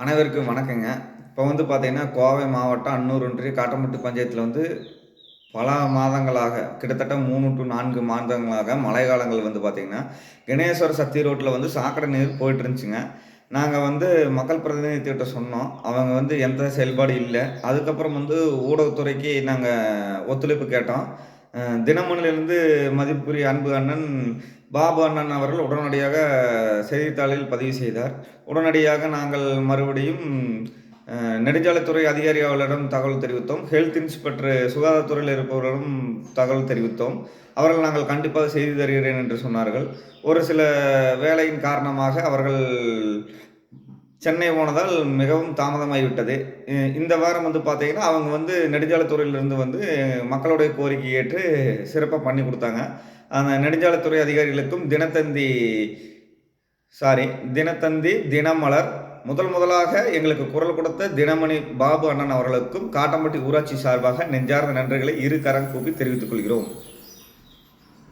அனைவருக்கும் வணக்கங்க. இப்போ வந்து பார்த்தீங்கன்னா கோவை மாவட்டம் அன்னூர் ஒன்றிய காட்டம்பட்டு பஞ்சாயத்தில் வந்து பல மாதங்களாக கிட்டத்தட்ட மூணு டு நான்கு மாதங்களாக மழை காலங்கள் வந்து பார்த்திங்கன்னா கணேஸ்வர சக்தி ரோட்டில் வந்து சாக்கடை நீர் போயிட்டு இருந்துச்சுங்க. நாங்கள் வந்து மக்கள் பிரதிநிதித்திட்ட சொன்னோம். அவங்க வந்து எந்த செயல்பாடு இல்லை. அதுக்கப்புறம் வந்து ஊடகத்துறைக்கு நாங்கள் ஒத்துழைப்பு கேட்டோம். அஹ் தினமணிலிருந்து அன்பு அண்ணன் பாபு அண்ணன் அவர்கள் உடனடியாக செய்தித்தாளில் பதிவு செய்தார். உடனடியாக நாங்கள் மறுபடியும் நெடுஞ்சாலைத்துறை அதிகாரி அவர்களிடம் தகவல் தெரிவித்தோம். ஹெல்த் இன்ஸ்பெக்டர் சுகாதாரத்துறையில் இருப்பவர்களிடம் தகவல் தெரிவித்தோம். அவர்கள் நாங்கள் கண்டிப்பாக செய்து தருகிறேன் என்று சொன்னார்கள். ஒரு சில வேலையின் காரணமாக அவர்கள் சென்னை போனதால் மிகவும் தாமதமாகிவிட்டது இந்த வாரம் வந்து பார்த்தீங்கன்னா அவங்க வந்து நெடுஞ்சாலைத்துறையிலிருந்து வந்து மக்களுடைய கோரிக்கை ஏற்று சிறப்பாக பண்ணி கொடுத்தாங்க. அந்த நெடுஞ்சாலைத்துறை அதிகாரிகளுக்கும் தினத்தந்தி சாரி தினத்தந்தி தினமலர் முதல் முதலாக எங்களுக்கு குரல் கொடுத்த தினமணி பாபு அண்ணன் அவர்களுக்கும் காட்டம்பட்டி ஊராட்சி சார்பாக நெஞ்சார்ந்த நன்றிகளை இரு கரம் கூப்பி தெரிவித்துக் கொள்கிறோம்.